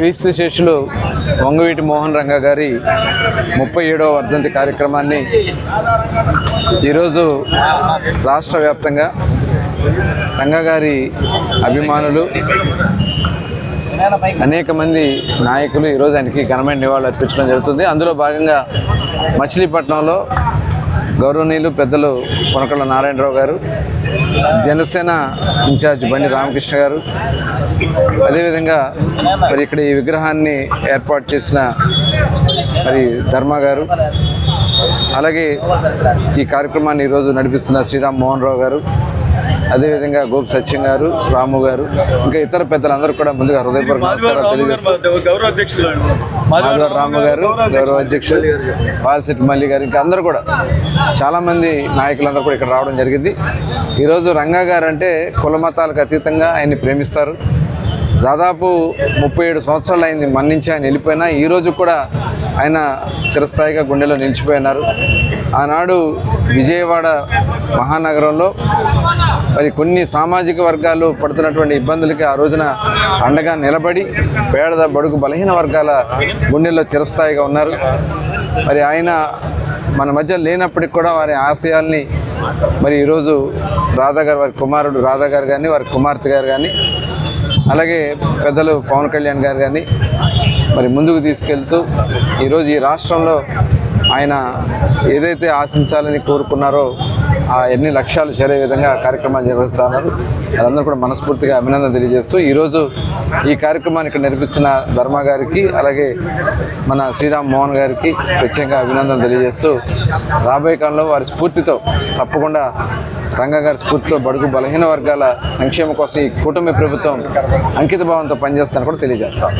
క్రీస్తు శేషులు వంగవీటి మోహన్ రంగ గారి ముప్పై ఏడవ వర్ధంతి కార్యక్రమాన్ని ఈరోజు రాష్ట్ర వ్యాప్తంగా రంగగారి అభిమానులు అనేక మంది నాయకులు ఈరోజు ఆయనకి ఘనమైన నివాళులు అర్పించడం జరుగుతుంది. అందులో భాగంగా మచిలీపట్నంలో గౌరవనీయులు పెద్దలు కొనకళ్ళ నారాయణరావు గారు జనసేన ఇన్ఛార్జ్ బండి రామకృష్ణ గారు. అదేవిధంగా మరి ఇక్కడ ఈ విగ్రహాన్ని ఏర్పాటు చేసిన మరి ధర్మ గారు. అలాగే ఈ కార్యక్రమాన్ని ఈరోజు నడిపిస్తున్న శ్రీరామ్ మోహన్ రావు గారు. అదేవిధంగా గోపి సత్యం గారు రాము గారు ఇంకా ఇతర పెద్దలందరూ కూడా ముందుగా హృదయపూర్వక నమస్కారాలు తెలియజేస్తూ గౌరవ అధ్యక్షులు మాధవర్ రాము గారు గౌరవ అధ్యక్షులు వాల్శెట్టి మల్లి గారు ఇంకా అందరూ కూడా. చాలామంది నాయకులందరూ కూడా ఇక్కడ రావడం జరిగింది. ఈరోజు రంగా గారు అంటే కుల మతాలకు అతీతంగా ఆయన్ని ప్రేమిస్తారు. దాదాపు ముప్పై ఏడు సంవత్సరాలు అయింది మన నుంచి ఆయన వెళ్ళిపోయినా. ఈరోజు కూడా ఆయన చిరస్థాయిగా గుండెలో నిలిచిపోయినారు. ఆనాడు విజయవాడ మహానగరంలో మరి కొన్ని సామాజిక వర్గాలు పడుతున్నటువంటి ఇబ్బందులకి ఆ రోజున అండగా నిలబడి పేద బడుగు బలహీన వర్గాల గుండెల్లో చిరస్థాయిగా ఉన్నారు. మరి ఆయన మన మధ్య లేనప్పటికి కూడా వారి ఆశయాల్ని మరి ఈరోజు రాధా గారు వారి కుమారుడు రాధా గారు కానీ వారి కుమార్తె గారు కానీ అలాగే పెద్దలు పవన్ కళ్యాణ్ గారు కానీ మరి ముందుకు తీసుకెళ్తూ ఈరోజు ఈ రాష్ట్రంలో ఆయన ఏదైతే ఆశించాలని కోరుకున్నారో ఆ ఎన్ని లక్ష్యాలు చేరే విధంగా కార్యక్రమాలు నిర్వహిస్తున్నారు. వాళ్ళందరూ కూడా మనస్ఫూర్తిగా అభినందన తెలియజేస్తూ ఈరోజు ఈ కార్యక్రమాన్ని ఇక్కడ నిర్మిస్తున్న ధర్మ గారికి అలాగే మన శ్రీరామ్ మోహన్ గారికి ప్రత్యేకంగా అభినందన తెలియజేస్తూ రాబోయే కాలంలో వారి స్ఫూర్తితో తప్పకుండా రంగ గారి స్ఫూర్తితో బడుగు బలహీన వర్గాల సంక్షేమం కోసం ఈ కూటమి ప్రభుత్వం అంకిత భావంతో పనిచేస్తానని కూడా తెలియజేస్తాం.